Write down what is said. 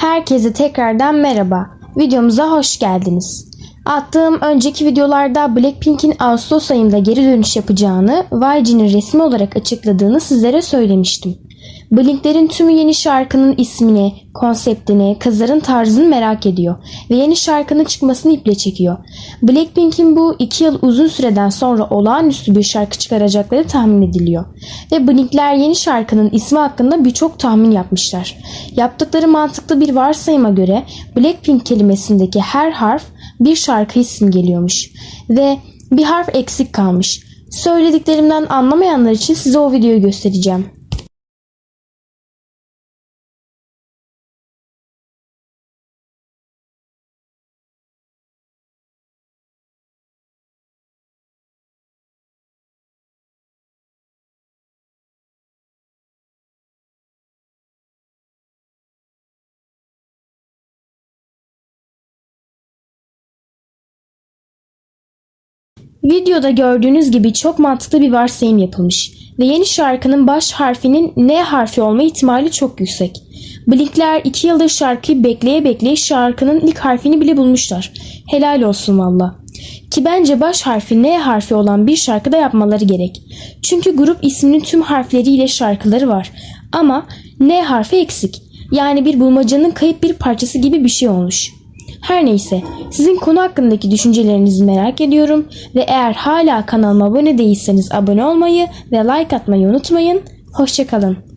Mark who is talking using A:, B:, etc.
A: Herkese tekrardan merhaba. Videomuza hoş geldiniz. Attığım önceki videolarda Blackpink'in Ağustos ayında geri dönüş yapacağını, YG'nin resmi olarak açıkladığını sizlere söylemiştim. Blink'lerin tümü yeni şarkının ismini, konseptini, kızların tarzını merak ediyor ve yeni şarkının çıkmasını iple çekiyor. Blackpink'in bu iki yıl uzun süreden sonra olağanüstü bir şarkı çıkaracakları tahmin ediliyor. Ve Blink'ler yeni şarkının ismi hakkında birçok tahmin yapmışlar. Yaptıkları mantıklı bir varsayıma göre Blackpink kelimesindeki her harf bir şarkı ismi geliyormuş ve bir harf eksik kalmış. Söylediklerimden anlamayanlar için size o videoyu göstereceğim. Videoda gördüğünüz gibi çok mantıklı bir varsayım yapılmış ve yeni şarkının baş harfinin N harfi olma ihtimali çok yüksek. Blinkler 2 yıldır şarkıyı bekleye bekleye şarkının ilk harfini bile bulmuşlar. Helal olsun valla. Ki bence baş harfi N harfi olan bir şarkı da yapmaları gerek. Çünkü grup isminin tüm harfleriyle şarkıları var. Ama N harfi eksik. Yani bir bulmacanın kayıp bir parçası gibi bir şey olmuş. Her neyse, sizin konu hakkındaki düşüncelerinizi merak ediyorum ve eğer hala kanalıma abone değilseniz abone olmayı ve like atmayı unutmayın. Hoşçakalın.